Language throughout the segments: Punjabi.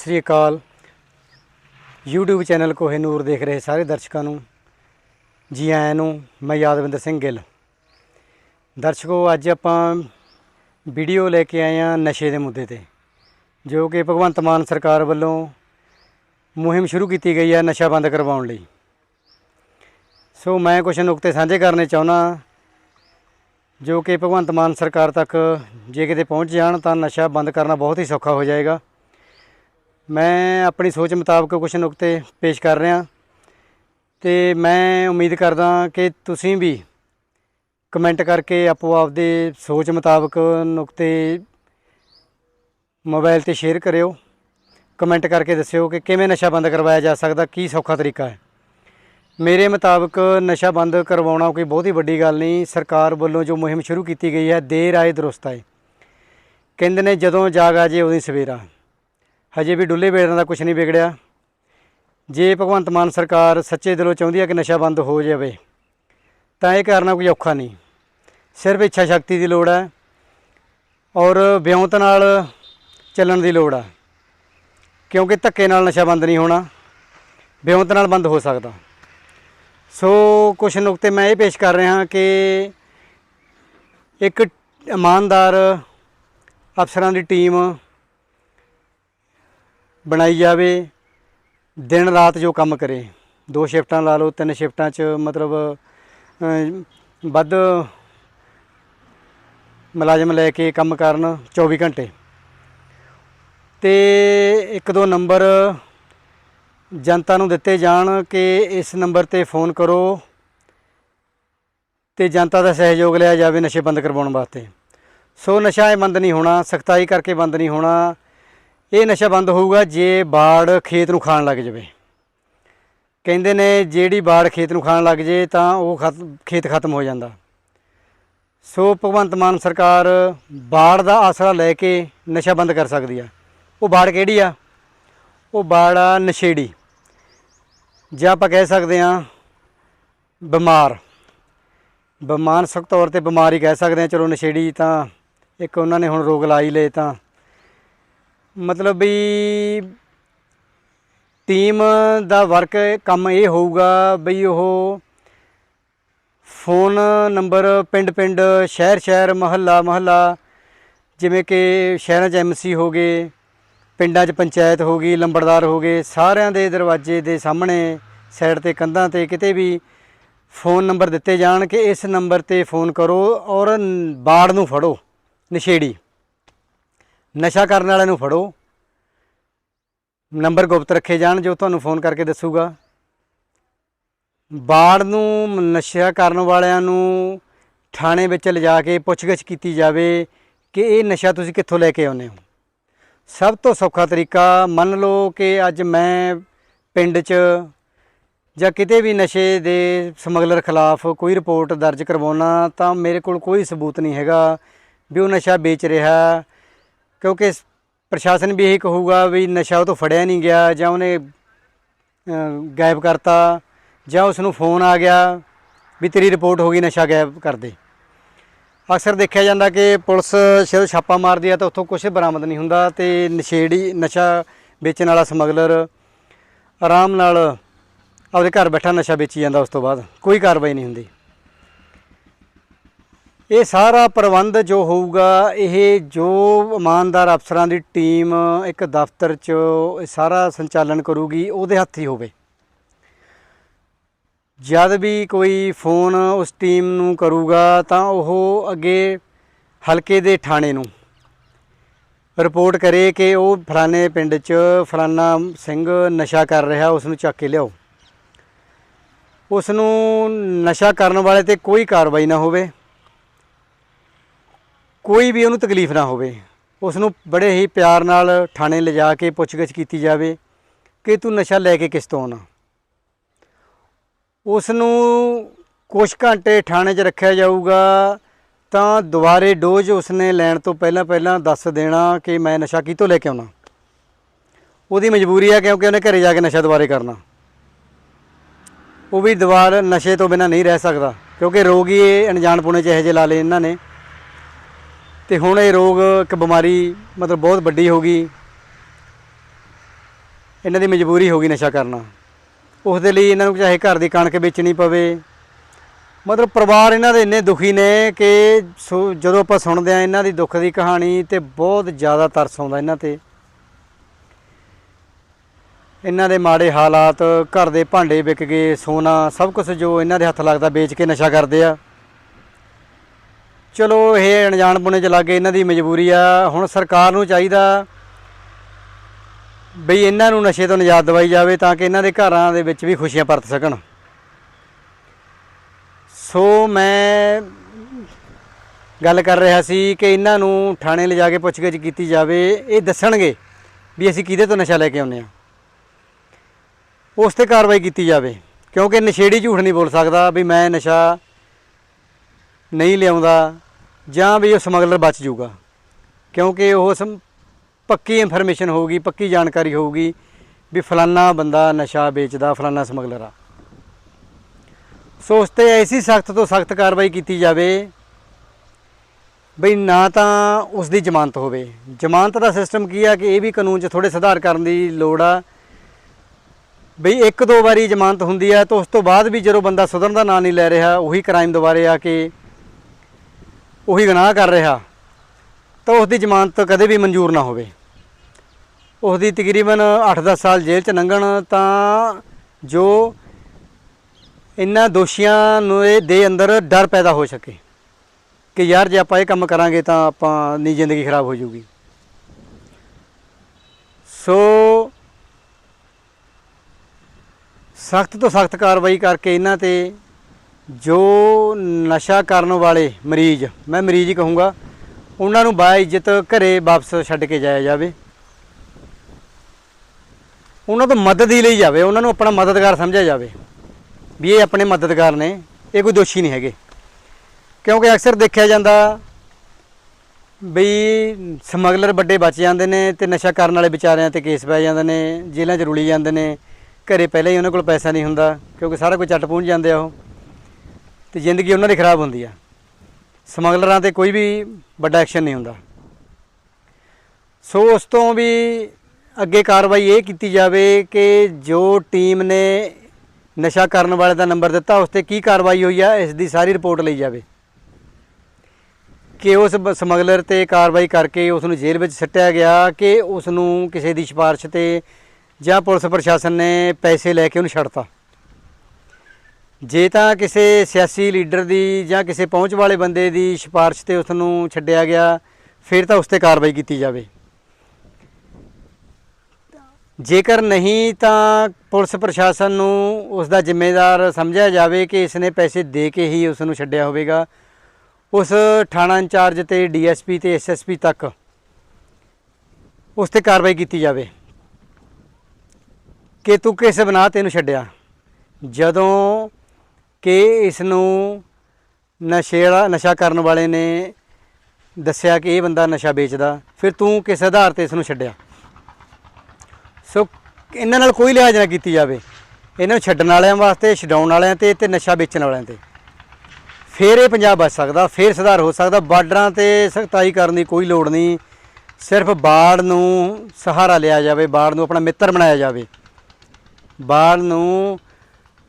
ਸ੍ਰੀ ਅਕਾਲ। YouTube ਚੈਨਲ ਕੋਹੇ ਨੂਰ ਦੇਖ ਰਹੇ ਸਾਰੇ ਦਰਸ਼ਕਾਂ ਨੂੰ। ਜੀ ਆਇਆਂ ਨੂੰ, ਮੈਂ ਯਾਦਵਿੰਦਰ ਸਿੰਘ ਗਿੱਲ। ਦਰਸ਼ਕੋ, ਅੱਜ ਆਪਾਂ ਵੀਡੀਓ ਲੈ ਕੇ ਆਏ ਹਾਂ ਨਸ਼ੇ ਦੇ ਮੁੱਦੇ ਤੇ, ਜੋ ਕਿ ਭਗਵੰਤ ਮਾਨ ਸਰਕਾਰ ਵੱਲੋਂ ਮੁਹਿੰਮ ਸ਼ੁਰੂ ਕੀਤੀ ਗਈ ਹੈ ਨਸ਼ਾ ਬੰਦ ਕਰਵਾਉਣ ਲਈ। ਸੋ, ਮੈਂ ਕੁਝ ਨੁਕਤੇ ਸਾਂਝੇ ਕਰਨੇ ਚਾਹੁੰਦਾ ਜੋ ਕਿ ਭਗਵੰਤ ਮਾਨ ਸਰਕਾਰ ਤੱਕ ਜੇ ਕਿਤੇ ਪਹੁੰਚ ਜਾਣ ਤਾਂ ਨਸ਼ਾ ਬੰਦ ਕਰਨਾ ਬਹੁਤ ਹੀ ਸੌਖਾ ਹੋ ਜਾਏਗਾ। ਮੈਂ ਆਪਣੀ ਸੋਚ ਮੁਤਾਬਕ ਕੁਝ ਨੁਕਤੇ ਪੇਸ਼ ਕਰ ਰਿਹਾ। ਤੇ ਮੈਂ ਉਮੀਦ ਕਰਦਾ ਕਿ ਤੁਸੀਂ ਵੀ ਕਮੈਂਟ ਕਰਕੇ ਆਪੋ ਆਪਦੇ ਸੋਚ ਮੁਤਾਬਕ ਨੁਕਤੇ ਮੋਬਾਈਲ ਤੇ ਸ਼ੇਅਰ ਕਰਿਓ। ਕਮੈਂਟ ਕਰਕੇ ਦੱਸਿਓ ਕਿ ਕਿਵੇਂ ਨਸ਼ਾ ਬੰਦ ਕਰਵਾਇਆ ਜਾ ਸਕਦਾ, ਕੀ ਸੌਖਾ ਤਰੀਕਾ ਹੈ। ਮੇਰੇ ਮੁਤਾਬਕ ਨਸ਼ਾ ਬੰਦ ਕਰਵਾਉਣਾ ਕੋਈ ਬਹੁਤੀ ਵੱਡੀ ਗੱਲ ਨਹੀਂ। ਸਰਕਾਰ ਵੱਲੋਂ ਜੋ ਮੁਹਿੰਮ ਸ਼ੁਰੂ ਕੀਤੀ ਗਈ ਹੈ, ਦੇਰ ਆਏ ਦਰੁਸਤ ਆਏ। ਕਹਿੰਦੇ ਨੇ ਜਦੋਂ ਜਾਗ ਆ ਜੇ ਉਦੋਂ ਹੀ ਸਵੇਰਾ ਹਜੇ ਵੀ ਡੁੱਲੇ ਵੇੜਨ ਦਾ ਕੁਝ ਨਹੀਂ ਵਿਗੜਿਆ। ਜੇ ਭਗਵੰਤ ਮਾਨ ਸਰਕਾਰ ਸੱਚੇ ਦਿਲੋਂ ਚਾਹੁੰਦੀ ਹੈ ਕਿ ਨਸ਼ਾ ਬੰਦ ਹੋ ਜਾਵੇ, ਤਾਂ ਇਹ ਕਰਨਾ ਕੋਈ ਔਖਾ ਨਹੀਂ। ਸਿਰਫ ਇੱਛਾ ਸ਼ਕਤੀ ਦੀ ਲੋੜ ਹੈ ਔਰ ਵਿਉਂਤ ਨਾਲ ਚੱਲਣ ਦੀ ਲੋੜ ਹੈ, ਕਿਉਂਕਿ ਧੱਕੇ ਨਾਲ ਨਸ਼ਾ ਬੰਦ ਨਹੀਂ ਹੋਣਾ, ਵਿਉਂਤ ਨਾਲ ਬੰਦ ਹੋ ਸਕਦਾ। ਸੋ ਕੁਝ ਨੁਕਤੇ ਮੈਂ ਇਹ ਪੇਸ਼ ਕਰ ਰਿਹਾ ਕਿ ਇੱਕ ਇਮਾਨਦਾਰ ਅਫਸਰਾਂ ਦੀ ਟੀਮ ਬਣਾਈ ਜਾਵੇ, ਦਿਨ ਰਾਤ ਜੋ ਕੰਮ ਕਰੇ। ਦੋ ਸ਼ਿਫਟਾਂ ਲਾ ਲਓ, ਤਿੰਨ ਸ਼ਿਫਟਾਂ 'ਚ ਮਤਲਬ ਵੱਧ ਮੁਲਾਜ਼ਮ ਲੈ ਕੇ ਕੰਮ ਕਰਨ 24 ਘੰਟੇ। ਤੇ ਇੱਕ ਦੋ ਨੰਬਰ ਜਨਤਾ ਨੂੰ ਦਿੱਤੇ ਜਾਣ ਕਿ ਇਸ ਨੰਬਰ ਤੇ ਫੋਨ ਕਰੋ ਤੇ ਜਨਤਾ ਦਾ ਸਹਿਯੋਗ ਲਿਆ ਜਾਵੇ ਨਸ਼ੇ ਬੰਦ ਕਰਵਾਉਣ ਵਾਸਤੇ। ਸੋ ਨਸ਼ਾ ਇਹ ਬੰਦ ਨਹੀਂ ਹੋਣਾ, ਸਖਤਾਈ ਕਰਕੇ ਬੰਦ ਨਹੀਂ ਹੋਣਾ। ਇਹ ਨਸ਼ਾ ਬੰਦ ਹੋਊਗਾ ਜੇ ਬਾੜ ਖੇਤ ਨੂੰ ਖਾਣ ਲੱਗ ਜਾਵੇ। ਕਹਿੰਦੇ ਨੇ ਜਿਹੜੀ ਬਾੜ ਖੇਤ ਨੂੰ ਖਾਣ ਲੱਗ ਜੇ ਤਾਂ ਉਹ ਖਤ- ਖੇਤ ਖਤਮ ਹੋ ਜਾਂਦਾ। ਸੋ ਭਗਵੰਤ ਮਾਨ ਸਰਕਾਰ ਬਾੜ ਦਾ ਆਸਰਾ ਲੈ ਕੇ ਨਸ਼ਾ ਬੰਦ ਕਰ ਸਕਦੀ ਆ। ਉਹ ਬਾੜ ਕਿਹੜੀ ਆ? ਉਹ ਬਾੜ ਆ ਨਸ਼ੇੜੀ। ਜਾਂ ਆਪਾਂ ਕਹਿ ਸਕਦੇ ਆ ਬਿਮਾਰ। ਬਿਮਾਨਸਕ ਤੌਰ ਤੇ ਬਿਮਾਰੀ ਕਹਿ ਸਕਦੇ ਆ ਚਲੋ ਨਸ਼ੇੜੀ ਤਾਂ ਇੱਕ ਉਹਨਾਂ ਨੇ ਹੁਣ ਰੋਗ ਲਾਈ ਲਏ ਤਾਂ ਮਤਲਬ ਵੀ ਟੀਮ ਦਾ ਵਰਕ ਕੰਮ ਇਹ ਹੋਊਗਾ ਬਈ ਉਹ ਫੋਨ ਨੰਬਰ ਪਿੰਡ ਪਿੰਡ, ਸ਼ਹਿਰ ਸ਼ਹਿਰ, ਮਹੱਲਾ ਮਹੱਲਾ, ਜਿਵੇਂ ਕਿ ਸ਼ਹਿਰਾਂ 'ਚ ਐਮਸੀ ਹੋ ਗਏ, ਪਿੰਡਾਂ 'ਚ ਪੰਚਾਇਤ ਹੋ ਗਈ, ਲੰਬੜਦਾਰ ਹੋ ਗਏ, ਸਾਰਿਆਂ ਦੇ ਦਰਵਾਜ਼ੇ ਦੇ ਸਾਹਮਣੇ ਸਾਈਡ ਤੇ ਕੰਧਾਂ ਤੇ ਕਿਤੇ ਵੀ ਫੋਨ ਨੰਬਰ ਦਿੱਤੇ ਜਾਣ ਕਿ ਇਸ ਨੰਬਰ ਤੇ ਫੋਨ ਕਰੋ ਔਰ ਬਾੜ ਨੂੰ ਫੜੋ, ਨਸ਼ੇੜੀ। ਨਸ਼ਾ ਕਰਨ ਵਾਲਿਆਂ ਨੂੰ ਫੜੋ। ਨੰਬਰ ਗੁਪਤ ਰੱਖੇ ਜਾਣ, ਜੋ ਤੁਹਾਨੂੰ ਫੋਨ ਕਰਕੇ ਦੱਸੂਗਾ। ਬਾੜ ਨੂੰ ਨਸ਼ਾ ਕਰਨ ਵਾਲਿਆਂ ਨੂੰ ਥਾਣੇ ਵਿੱਚ ਲਿਜਾ ਕੇ ਪੁੱਛਗਿੱਛ ਕੀਤੀ ਜਾਵੇ ਕਿ ਇਹ ਨਸ਼ਾ ਤੁਸੀਂ ਕਿੱਥੋਂ ਲੈ ਕੇ ਆਉਂਦੇ ਹੋ। ਸਭ ਤੋਂ ਸੌਖਾ ਤਰੀਕਾ ਮੰਨ ਲਓ ਕਿ ਅੱਜ ਮੈਂ ਪਿੰਡ 'ਚ ਜਾਂ ਕਿਤੇ ਵੀ ਨਸ਼ੇ ਦੇ ਸਮਗਲਰ ਖਿਲਾਫ ਕੋਈ ਰਿਪੋਰਟ ਦਰਜ ਕਰਵਾਉਣਾ ਤਾਂ ਮੇਰੇ ਕੋਲ ਕੋਈ ਸਬੂਤ ਨਹੀਂ ਹੈਗਾ ਵੀ ਉਹ ਨਸ਼ਾ ਵੇਚ ਰਿਹਾ। ਕਿਉਂਕਿ ਸ- ਪ੍ਰਸ਼ਾਸਨ ਵੀ ਇਹੀ ਕਹੂਗਾ ਵੀ ਨਸ਼ਾ ਉਹ ਤੋਂ ਫੜਿਆ ਨਹੀਂ ਗਿਆ ਜਾਂ ਉਹਨੇ ਅ, ਗਾਇਬ ਕਰਤਾ ਜਾਂ ਉਸ ਨੂੰ ਫੋਨ ਆ ਗਿਆ ਵੀ ਤੇਰੀ ਰਿਪੋਰਟ ਹੋ ਗਈ ਨਸ਼ਾ ਗਾਇਬ ਕਰ ਦੇ। ਅਕਸਰ ਦੇਖਿਆ ਜਾਂਦਾ ਕਿ ਪੁਲਿਸ ਜਦੋਂ ਛਾਪਾ ਮਾਰਦੀ ਆ ਤਾਂ ਉੱਥੋਂ ਕੁਝ ਬਰਾਮਦ ਨਹੀਂ ਹੁੰਦਾ ਤੇ ਨਸ਼ੇੜੀ ਨਸ਼ਾ ਵੇਚਣ ਵਾਲਾ ਸਮਗਲਰ ਆਰਾਮ ਨਾਲ ਆਪਦੇ ਘਰ ਬੈਠਾ ਨਸ਼ਾ ਵੇਚੀ ਜਾਂਦਾ ਉਸ ਤੋਂ ਬਾਅਦ। ਕੋਈ ਕਾਰਵਾਈ ਨਹੀਂ ਹੁੰਦੀ। ਇਹ ਸਾਰਾ ਪ੍ਰਬੰਧ ਜੋ ਹੋਊਗਾ, ਇਹ ਜੋ ਇਮਾਨਦਾਰ ਅਫਸਰਾਂ ਦੀ ਟੀਮ ਇੱਕ ਦਫ਼ਤਰ 'ਚ ਸਾਰਾ ਸੰਚਾਲਨ ਕਰੂਗੀ, ਉਹਦੇ ਹੱਥ ਹੀ ਹੋਵੇ। ਜਦ ਵੀ ਕੋਈ ਫੋਨ ਉਸ ਟੀਮ ਨੂੰ ਕਰੂਗਾ, ਤਾਂ ਉਹ ਅੱਗੇ ਹਲਕੇ ਦੇ ਥਾਣੇ ਨੂੰ ਰਿਪੋਰਟ ਕਰੇ ਕਿ ਉਹ ਫਲਾਣੇ ਪਿੰਡ 'ਚ ਫਲਾਣਾ ਸਿੰਘ ਨਸ਼ਾ ਕਰ ਰਿਹਾ, ਉਸ ਨੂੰ ਚੱਕ ਕੇ ਲਿਆਓ। ਉਸ ਨੂੰ ਨਸ਼ਾ ਕਰਨ ਵਾਲੇ ਤੇ ਕੋਈ ਕਾਰਵਾਈ ਨਾ ਹੋਵੇ। ਕੋਈ ਵੀ ਉਹਨੂੰ ਤਕਲੀਫ ਨਾ ਹੋਵੇ ਉਸ ਨੂੰ ਬੜੇ ਹੀ ਪਿਆਰ ਨਾਲ ਥਾਣੇ ਲਿਜਾ ਕੇ ਪੁੱਛਗਿੱਛ ਕੀਤੀ ਜਾਵੇ ਕਿ ਤੂੰ ਨਸ਼ਾ ਲੈ ਕੇ ਕਿਸ ਤੋਂ ਆਉਣਾ। ਉਸ ਨੂੰ ਕੁਝ ਘੰਟੇ ਥਾਣੇ 'ਚ ਰੱਖਿਆ ਜਾਊਗਾ ਤਾਂ ਦੁਬਾਰੇ ਡੋਜ਼ ਉਸਨੇ ਲੈਣ ਤੋਂ ਪਹਿਲਾਂ ਪਹਿਲਾਂ ਦੱਸ ਦੇਣਾ ਕਿ ਮੈਂ ਨਸ਼ਾ ਕਿਤੋਂ ਲੈ ਕੇ ਆਉਣਾ। ਉਹਦੀ ਮਜਬੂਰੀ ਹੈ ਕਿਉਂਕਿ ਉਹਨੇ ਘਰੇ ਜਾ ਕੇ ਨਸ਼ਾ ਦੁਬਾਰੇ ਕਰਨਾ। ਉਹ ਵੀ ਦੁਬਾਰਾ ਨਸ਼ੇ ਤੋਂ ਬਿਨਾਂ ਨਹੀਂ ਰਹਿ ਸਕਦਾ ਕਿਉਂਕਿ ਰੋਗੀ ਇਹ ਅਣਜਾਣ ਪੁਣੇ ਚ ਇਹੋ ਜਿਹੇ ਲਾ ਲਏ ਇਹਨਾਂ ਨੇ। ਤੇ ਹੁਣ ਇਹ ਰੋਗ ਇੱਕ ਬਿਮਾਰੀ ਮਤਲਬ ਬਹੁਤ ਵੱਡੀ ਹੋ ਗਈ। ਇਹਨਾਂ ਦੀ ਮਜਬੂਰੀ ਹੋ ਗਈ ਨਸ਼ਾ ਕਰਨਾ। ਉਸ ਦੇ ਲਈ ਇਹਨਾਂ ਨੂੰ ਚਾਹੇ ਘਰ ਦੀ ਕਣਕ ਵੇਚਣੀ ਪਵੇ। ਮਤਲਬ ਪਰਿਵਾਰ ਇਹਨਾਂ ਦੇ ਇੰਨੇ ਦੁਖੀ ਨੇ ਕਿ ਸੋ ਜਦੋਂ ਆਪਾਂ ਸੁਣਦੇ ਆ ਇਹਨਾਂ ਦੀ ਦੁੱਖ ਦੀ ਕਹਾਣੀ ਤੇ ਬਹੁਤ ਜ਼ਿਆਦਾ ਤਰਸ ਆਉਂਦਾ ਇਹਨਾਂ ਤੇ। ਇਹਨਾਂ ਦੇ ਮਾੜੇ ਹਾਲਾਤ, ਘਰ ਦੇ ਭਾਂਡੇ ਵਿਕ ਗਏ, ਸੋਨਾ, ਸਭ ਕੁਝ ਜੋ ਇਹਨਾਂ ਦੇ ਹੱਥ ਲੱਗਦਾ ਵੇਚ ਕੇ ਨਸ਼ਾ ਕਰਦੇ ਆ। ਚਲੋ ਇਹ ਅਣਜਾਣ ਪੁਣੇ ਚ ਲੱਗੇ ਇਹਨਾਂ ਦੀ ਮਜਬੂਰੀ ਆ। ਹੁਣ ਸਰਕਾਰ ਨੂੰ ਚਾਹੀਦਾ ਬਈ ਇਹਨਾਂ ਨੂੰ ਨਸ਼ੇ ਤੋਂ ਨਿਜਾਤ ਦਿਵਾਈ ਜਾਵੇ ਤਾਂ ਕਿ ਇਹਨਾਂ ਦੇ ਘਰਾਂ ਦੇ ਵਿੱਚ ਵੀ ਖੁਸ਼ੀਆਂ ਪਰਤ ਸਕਣ। ਸੋ ਮੈਂ ਗੱਲ ਕਰ ਰਿਹਾ ਸੀ ਕਿ ਇਹਨਾਂ ਨੂੰ ਥਾਣੇ ਲਿਜਾ ਕੇ ਪੁੱਛਗਿੱਛ ਕੀਤੀ ਜਾਵੇ। ਇਹ ਦੱਸਣਗੇ ਵੀ ਅਸੀਂ ਕਿਹਦੇ ਤੋਂ ਨਸ਼ਾ ਲੈ ਕੇ ਆਉਂਦੇ ਆ ਉਸ ਤੇ ਕਾਰਵਾਈ ਕੀਤੀ ਜਾਵੇ, ਕਿਉਂਕਿ ਨਸ਼ੇੜੀ ਝੂਠ ਨਹੀਂ ਬੋਲ ਸਕਦਾ ਵੀ ਮੈਂ ਨਸ਼ਾ ਨਹੀਂ ਲਿਆਉਂਦਾ ਜਾਂ ਵੀ ਉਹ ਸਮਗਲਰ ਬਚ ਜਾਊਗਾ। ਕਿਉਂਕਿ ਉਹ ਸਮ ਪੱਕੀ ਇਨਫੋਰਮੇਸ਼ਨ ਹੋਊਗੀ, ਪੱਕੀ ਜਾਣਕਾਰੀ ਹੋਊਗੀ ਵੀ ਫਲਾਨਾ ਬੰਦਾ ਨਸ਼ਾ ਵੇਚਦਾ, ਫਲਾਨਾ ਸਮਗਲਰ ਆ। ਸੋ ਉਸ ਤੇ ਐਸੀ ਸਖਤ ਤੋਂ ਸਖਤ ਕਾਰਵਾਈ ਕੀਤੀ ਜਾਵੇ ਬਈ ਨਾ ਤਾਂ ਉਸ ਦੀ ਜ਼ਮਾਨਤ ਹੋਵੇ। ਜ਼ਮਾਨਤ ਦਾ ਸਿਸਟਮ ਕੀ ਆ ਕਿ ਇਹ ਵੀ ਕਾਨੂੰਨ 'ਚ ਥੋੜੇ ਸੁਧਾਰ ਕਰਨ ਦੀ ਲੋੜ ਆ। ਬਈ ਇੱਕ ਦੋ ਵਾਰੀ ਜ਼ਮਾਨਤ ਹੁੰਦੀ ਆ ਤਾਂ ਉਸ ਤੋਂ ਬਾਅਦ ਵੀ ਜਦੋਂ ਬੰਦਾ ਸੁਧਰਨ ਦਾ ਨਾਂ ਨਹੀਂ ਲੈ ਰਿਹਾ, ਉਹੀ ਕ੍ਰਾਈਮ ਦੁਬਾਰੇ ਆ ਕੇ ਉਹੀ ਗੁਨਾਹ ਕਰ ਰਿਹਾ, ਤਾਂ ਉਸ ਦੀ ਜ਼ਮਾਨਤ ਕਦੇ ਵੀ ਮਨਜ਼ੂਰ ਨਾ ਹੋਵੇ। ਉਸ ਦੀ ਤਕਰੀਬਨ 8-10 ਸਾਲ ਜੇਲ੍ਹ 'ਚ ਲੰਘਣ ਤਾਂ ਜੋ ਇਹਨਾਂ ਦੋਸ਼ੀਆਂ ਨੂੰ ਇਹ ਦੇ ਅੰਦਰ ਡਰ ਪੈਦਾ ਹੋ ਸਕੇ ਕਿ ਯਾਰ ਜੇ ਆਪਾਂ ਇਹ ਕੰਮ ਕਰਾਂਗੇ ਤਾਂ ਆਪਾਂ ਦੀ ਜ਼ਿੰਦਗੀ ਖਰਾਬ ਹੋ ਜਾਊਗੀ। ਸੋ ਸਖਤ ਤੋਂ ਸਖਤ ਕਾਰਵਾਈ ਕਰਕੇ ਇਹਨਾਂ ਤੇ ਜੋ ਨਸ਼ਾ ਕਰਨ ਵਾਲੇ ਮਰੀਜ਼, ਮੈਂ ਮਰੀਜ਼ ਹੀ ਕਹੂੰਗਾ, ਉਹਨਾਂ ਨੂੰ ਬਾ ਇੱਜ਼ਤ ਘਰੇ ਵਾਪਸ ਛੱਡ ਕੇ ਜਾਇਆ ਜਾਵੇ। ਉਹਨਾਂ ਤੋਂ ਮਦਦ ਹੀ ਲਈ ਜਾਵੇ, ਉਹਨਾਂ ਨੂੰ ਆਪਣਾ ਮਦਦਗਾਰ ਸਮਝਿਆ ਜਾਵੇ। ਵੀ ਇਹ ਆਪਣੇ ਮਦਦਗਾਰ ਨੇ, ਇਹ ਕੋਈ ਦੋਸ਼ੀ ਨਹੀਂ ਹੈਗੇ। ਕਿਉਂਕਿ ਅਕਸਰ ਦੇਖਿਆ ਜਾਂਦਾ ਬਈ ਸਮਗਲਰ ਵੱਡੇ ਬਚ ਜਾਂਦੇ ਨੇ ਤੇ ਨਸ਼ਾ ਕਰਨ ਵਾਲੇ ਵਿਚਾਰਿਆਂ ਤੇ ਕੇਸ ਪੈ ਜਾਂਦੇ ਨੇ, ਜੇਲ੍ਹਾਂ 'ਚ ਰੁਲੀ ਜਾਂਦੇ ਨੇ, ਘਰੇ ਪਹਿਲਾਂ ਹੀ ਉਹਨਾਂ ਕੋਲ ਪੈਸਾ ਨਹੀਂ ਹੁੰਦਾ, ਕਿਉਂਕਿ ਸਾਰਾ ਕੁਝ ਚੱਟ ਪਹੁੰਚ ਜਾਂਦੇ ਆ ਉਹ। ਤੇ ਜ਼ਿੰਦਗੀ ਉਹਨਾਂ ਦੀ ਖਰਾਬ ਹੁੰਦੀ ਆ। ਸਮਗਲਰਾਂ ਤੇ ਕੋਈ ਵੀ ਵੱਡਾ ਐਕਸ਼ਨ ਨਹੀਂ ਹੁੰਦਾ। ਸੋ ਉਸ ਤੋਂ ਵੀ ਅੱਗੇ ਕਾਰਵਾਈ ਇਹ ਕੀਤੀ ਜਾਵੇ ਕਿ ਜੋ ਟੀਮ ਨੇ ਨਸ਼ਾ ਕਰਨ ਵਾਲੇ ਦਾ ਨੰਬਰ ਦਿੱਤਾ, ਉਸ ਤੇ ਕੀ ਕਾਰਵਾਈ ਹੋਈ ਆ, ਇਸ ਦੀ ਸਾਰੀ ਰਿਪੋਰਟ ਲਈ ਜਾਵੇ। ਕਿ ਉਸ ਬ- ਸਮਗਲਰ ਤੇ ਕਾਰਵਾਈ ਕਰਕੇ ਉਸ ਨੂੰ ਜੇਲ੍ਹ ਵਿੱਚ ਸੱਟਿਆ ਗਿਆ ਕਿ ਉਸ ਨੂੰ ਕਿਸੇ ਦੀ ਸਿਫਾਰਿਸ਼ ਤੇ ਜਾਂ ਪੁਲਿਸ ਪ੍ਰਸ਼ਾਸਨ ਨੇ ਪੈਸੇ ਲੈ ਕੇ ਉਹਨੂੰ ਛੱਡਤਾ। ਜੇ ਤਾਂ ਕਿਸੇ ਸਿਆਸੀ ਲੀਡਰ ਦੀ ਜਾਂ ਕਿਸੇ ਪਹੁੰਚ ਵਾਲੇ ਬੰਦੇ ਦੀ ਸਿਫਾਰਿਸ਼ ਤੇ ਉਸ ਨੂੰ ਛੱਡਿਆ ਗਿਆ, ਫਿਰ ਤਾਂ ਉਸ ਤੇ ਕਾਰਵਾਈ ਕੀਤੀ ਜਾਵੇ। ਜੇਕਰ ਨਹੀਂ, ਤਾਂ ਪੁਲਿਸ ਪ੍ਰਸ਼ਾਸਨ ਨੂੰ ਉਸ ਦਾ ਜ਼ਿੰਮੇਦਾਰ ਸਮਝਿਆ ਜਾਵੇ ਕਿ ਇਸ ਨੇ ਪੈਸੇ ਦੇ ਕੇ ਹੀ ਉਸ ਨੂੰ ਛੱਡਿਆ ਹੋਵੇਗਾ। ਉਸ ਥਾਣਾ ਇੰਚਾਰਜ ਤੇ ਡੀਐਸਪੀ ਤੇ ਐਸਐਸਪੀ ਤੱਕ ਉਸ ਤੇ ਕਾਰਵਾਈ ਕੀਤੀ ਜਾਵੇ। ਕਿ ਤੂੰ ਕਿਸ ਬਣਾ ਤੈਨੂੰ ਛੱਡਿਆ? ਜਦੋਂ ਕਿ ਇਸ ਨੂੰ ਨਸ਼ੇੜਾ, ਨਸ਼ਾ ਕਰਨ ਵਾਲੇ ਨੇ ਦੱਸਿਆ ਕਿ ਇਹ ਬੰਦਾ ਨਸ਼ਾ ਵੇਚਦਾ, ਫਿਰ ਤੂੰ ਕਿਸ ਆਧਾਰ ਤੇ ਇਸ ਨੂੰ ਛੱਡਿਆ? ਸੋ ਇਹਨਾਂ ਨਾਲ ਕੋਈ ਲਿਹਾਜ਼ ਨਾ ਕੀਤੀ ਜਾਵੇ। ਇਹਨਾਂ ਨੂੰ ਛੱਡਣ ਵਾਲਿਆਂ ਵਾਸਤੇ, ਛਡਾਉਣ ਵਾਲਿਆਂ ਤੇ ਤੇ ਨਸ਼ਾ ਵੇਚਣ ਵਾਲਿਆਂ ਤੇ। ਫਿਰ ਇਹ ਪੰਜਾਬ ਬਚ ਸਕਦਾ, ਫਿਰ ਸੁਧਾਰ ਹੋ ਸਕਦਾ। ਬਾਰਡਰਾਂ ਤੇ ਸਖਤਾਈ ਕਰਨ ਦੀ ਕੋਈ ਲੋੜ ਨਹੀਂ। ਸਿਰਫ ਬਾੜ ਨੂੰ ਸਹਾਰਾ ਲਿਆ ਜਾਵੇ, ਬਾੜ ਨੂੰ ਆਪਣਾ ਮਿੱਤਰ ਬਣਾਇਆ ਜਾਵੇ। ਬਾੜ ਨੂੰ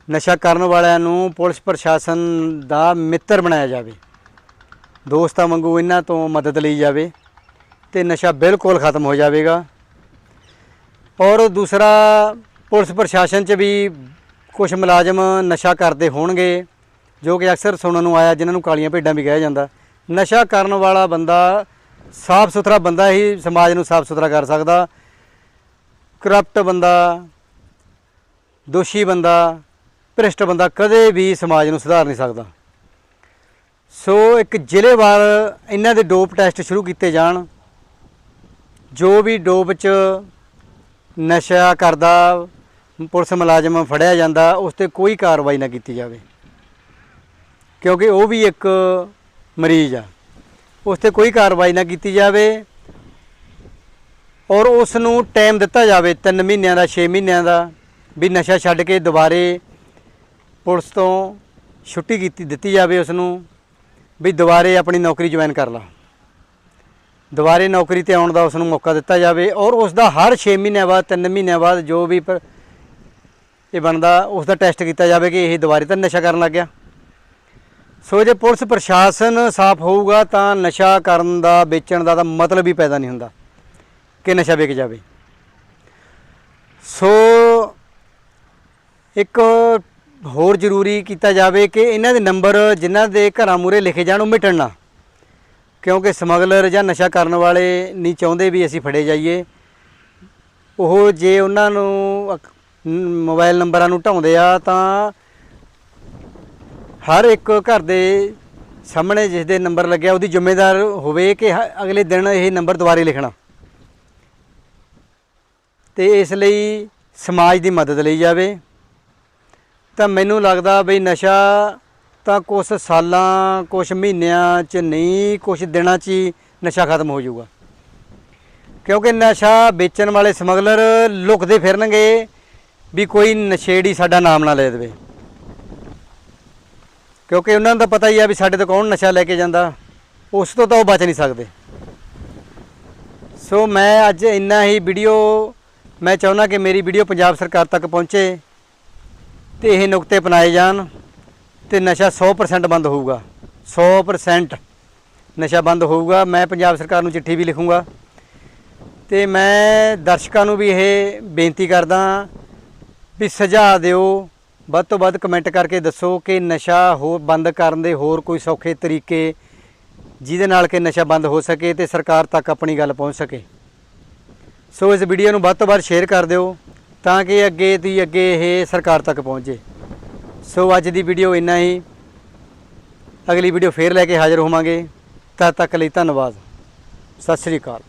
ਨਸ਼ਾ ਕਰਨ ਵਾਲਿਆਂ ਨੂੰ ਪੁਲਿਸ ਪ੍ਰਸ਼ਾਸਨ ਦਾ ਮਿੱਤਰ ਬਣਾਇਆ ਜਾਵੇ। ਦੋਸਤਾਂ ਵਾਂਗੂ ਇਹਨਾਂ ਤੋਂ ਮਦਦ ਲਈ ਜਾਵੇ ਤੇ ਨਸ਼ਾ ਬਿਲਕੁਲ ਖਤਮ ਹੋ ਜਾਵੇਗਾ। ਔਰ ਦੂਸਰਾ, ਪੁਲਿਸ ਪ੍ਰਸ਼ਾਸਨ 'ਚ ਵੀ ਕੁਝ ਮੁਲਾਜ਼ਮ ਨਸ਼ਾ ਕਰਦੇ ਹੋਣਗੇ, ਜੋ ਕਿ ਅਕਸਰ ਸੁਣਨ ਨੂੰ ਆਇਆ, ਜਿਨ੍ਹਾਂ ਨੂੰ ਕਾਲੀਆਂ ਭੇਡਾਂ ਵੀ ਕਿਹਾ ਜਾਂਦਾ। ਨਸ਼ਾ ਕਰਨ ਵਾਲਾ ਬੰਦਾ ਸਾਫ਼ ਸੁਥਰਾ ਬੰਦਾ ਹੀ ਸਮਾਜ ਨੂੰ ਸਾਫ਼ ਸੁਥਰਾ ਕਰ ਸਕਦਾ। ਕਰਪਟ ਬੰਦਾ, ਦੋਸ਼ੀ ਬੰਦਾ ਭ੍ਰਿਸ਼ਟ ਬੰਦਾ ਕਦੇ ਵੀ ਸਮਾਜ ਨੂੰ ਸੁਧਾਰ ਨਹੀਂ ਸਕਦਾ। ਸੋ ਇੱਕ ਜ਼ਿਲ੍ਹੇਵਾਰ ਇਹਨਾਂ ਦੇ ਡੋਪ ਟੈਸਟ ਸ਼ੁਰੂ ਕੀਤੇ ਜਾਣ। ਜੋ ਵੀ ਡੋਪ 'ਚ ਨਸ਼ਾ ਕਰਦਾ, ਪੁਲਿਸ ਮੁਲਾਜ਼ਮ ਫੜਿਆ ਜਾਂਦਾ, ਉਸ ਤੇ ਕੋਈ ਕਾਰਵਾਈ ਨਾ ਕੀਤੀ ਜਾਵੇ। ਕਿਉਂਕਿ ਉਹ ਵੀ ਇੱਕ ਮਰੀਜ਼ ਆ। ਉਸ ਤੇ ਕੋਈ ਕਾਰਵਾਈ ਨਾ ਕੀਤੀ ਜਾਵੇ ਔਰ ਉਸ ਨੂੰ ਟਾਈਮ ਦਿੱਤਾ ਜਾਵੇ 3 ਮਹੀਨਿਆਂ ਦਾ 6 ਮਹੀਨਿਆਂ ਦਾ, ਵੀ ਨਸ਼ਾ ਛੱਡ ਕੇ ਦੁਬਾਰੇ ਪੁਲਿਸ ਤੋਂ ਛੁੱਟੀ ਕੀਤੀ, ਦਿੱਤੀ ਜਾਵੇ ਉਸ ਨੂੰ ਵੀ ਦੁਬਾਰੇ ਆਪਣੀ ਨੌਕਰੀ ਜੁਆਇਨ ਕਰ ਲਾ। ਦੁਬਾਰੇ ਨੌਕਰੀ ਤੇ ਆਉਣ ਦਾ ਉਸ ਨੂੰ ਮੌਕਾ ਦਿੱਤਾ ਜਾਵੇ ਔਰ ਉਸ ਦਾ ਹਰ 6 ਮਹੀਨਿਆਂ ਬਾਅਦ 3 ਮਹੀਨਿਆਂ ਬਾਅਦ ਜੋ ਵੀ ਇਹ ਬਣਦਾ ਉਸ ਦਾ ਟੈਸਟ ਕੀਤਾ ਜਾਵੇ ਕਿ ਇਹ ਦੁਬਾਰੇ ਤਾਂ ਨਸ਼ਾ ਕਰਨ ਲੱਗ ਗਿਆ। ਸੋ ਜੇ ਪੁਲਿਸ ਪ੍ਰਸ਼ਾਸਨ ਸਾਫ਼ ਹੋਊਗਾ ਤਾਂ ਨਸ਼ਾ ਕਰਨ ਦਾ, ਵੇਚਣ ਦਾ ਤਾਂ ਮਤਲਬ ਹੀ ਪੈਦਾ ਨਹੀਂ ਹੁੰਦਾ ਕਿ ਨਸ਼ਾ ਵੇਚ ਜਾਵੇ। ਸੋ ਇੱਕ ਹੋਰ ਜ਼ਰੂਰੀ ਕੀਤਾ ਜਾਵੇ ਕਿ ਇਹਨਾਂ ਦੇ ਨੰਬਰ ਜਿਨ੍ਹਾਂ ਦੇ ਘਰਾਂ ਮੂਰੇ ਲਿਖੇ ਜਾਣ ਉਹ ਮਿਟਣ ਨਾ। ਕਿਉਂਕਿ ਸਮਗਲਰ ਜਾਂ ਨਸ਼ਾ ਕਰਨ ਵਾਲੇ ਨਹੀਂ ਚਾਹੁੰਦੇ ਵੀ ਅਸੀਂ ਫੜੇ ਜਾਈਏ। ਉਹ ਜੇ ਉਹਨਾਂ ਨੂੰ ਅਕ- ਮੋਬਾਈਲ ਨੰਬਰਾਂ ਨੂੰ ਢਾਉਂਦੇ ਆ ਤਾਂ ਹਰ ਇੱਕ ਘਰ ਦੇ ਸਾਹਮਣੇ ਜਿਸ ਦੇ ਨੰਬਰ ਲੱਗਿਆ ਉਹਦੀ ਜ਼ਿੰਮੇਦਾਰ ਹੋਵੇ ਕਿ ਹ- ਅਗਲੇ ਦਿਨ ਇਹ ਨੰਬਰ ਦੁਬਾਰੇ ਲਿਖਣਾ। ਤੇ ਇਸ ਲਈ ਸਮਾਜ ਦੀ ਮਦਦ ਲਈ ਜਾਵੇ। ਤਾਂ ਮੈਨੂੰ ਲੱਗਦਾ ਬਈ ਨਸ਼ਾ ਤਾਂ ਕੁਝ ਸਾਲਾਂ ਕੁਝ ਮਹੀਨਿਆਂ ਚ ਨਹੀਂ ਕੁਝ ਦਿਨਾਂ ਚ ਹੀ ਨਸ਼ਾ ਖਤਮ ਹੋ ਜਾਊਗਾ। ਕਿਉਂਕਿ ਨਸ਼ਾ ਵੇਚਣ ਵਾਲੇ ਸਮਗਲਰ ਲੁਕਦੇ ਫਿਰਨਗੇ ਵੀ ਕੋਈ ਨਸ਼ੇੜੀ ਸਾਡਾ ਨਾਮ ਨਾ ਲੈ ਦੇਵੇ। ਕਿਉਂਕਿ ਉਹਨਾਂ ਨੂੰ ਤਾਂ ਪਤਾ ਹੀ ਆ ਵੀ ਸਾਡੇ ਤੋਂ ਕੌਣ ਨਸ਼ਾ ਲੈ ਕੇ ਜਾਂਦਾ। ਉਸ ਤੋਂ ਤਾਂ ਉਹ ਬਚ ਨਹੀਂ ਸਕਦੇ। ਸੋ ਮੈਂ ਅੱਜ ਇੰਨਾ ਹੀ ਵੀਡੀਓ, ਮੈਂ ਚਾਹੁੰਦਾ ਕਿ ਮੇਰੀ ਵੀਡੀਓ ਪੰਜਾਬ ਸਰਕਾਰ ਤੱਕ ਪਹੁੰਚੇ। ਤੇ ਇਹ ਨੁਕਤੇ ਅਪਣਾਏ ਜਾਣ ਤੇ ਨਸ਼ਾ 100% ਬੰਦ ਹੋਊਗਾ। 100% ਨਸ਼ਾ ਬੰਦ ਹੋਊਗਾ। ਮੈਂ ਪੰਜਾਬ ਸਰਕਾਰ ਨੂੰ ਚਿੱਠੀ ਵੀ ਲਿਖੂੰਗਾ ਤੇ ਮੈਂ ਦਰਸ਼ਕਾਂ ਨੂੰ ਵੀ ਇਹ ਬੇਨਤੀ ਕਰਦਾ ਵੀ ਸੁਝਾਅ ਦਿਓ। ਵੱਧ ਤੋਂ ਵੱਧ ਕਮੈਂਟ ਕਰਕੇ ਦੱਸੋ ਕਿ ਨਸ਼ਾ ਹੋਰ ਬੰਦ ਕਰਨ ਦੇ ਹੋਰ ਕੋਈ ਸੌਖੇ ਤਰੀਕੇ ਜਿਹਦੇ ਨਾਲ ਕਿ ਨਸ਼ਾ ਬੰਦ ਹੋ ਸਕੇ ਤੇ ਸਰਕਾਰ ਤੱਕ ਆਪਣੀ ਗੱਲ ਪਹੁੰਚ ਸਕੇ। ਸੋ ਇਸ ਵੀਡੀਓ ਨੂੰ ਵੱਧ ਤੋਂ ਵੱਧ ਸ਼ੇਅਰ ਕਰ ਦਿਓ। ਤਾਂ ਕਿ ਅੱਗੇ ਦੀ ਅੱਗੇ ਇਹ ਸਰਕਾਰ ਤੱਕ ਪਹੁੰਚੇ। ਸੋ ਅੱਜ ਦੀ ਵੀਡੀਓ ਇੰਨਾ ਹੀ। ਅਗਲੀ ਵੀਡੀਓ ਫੇਰ ਲੈ ਕੇ ਹਾਜ਼ਰ ਹੋਵਾਂਗੇ। ਤਦ ਤੱਕ ਲਈ ਧੰਨਵਾਦ। ਸਤਿ ਸ੍ਰੀ ਅਕਾਲ।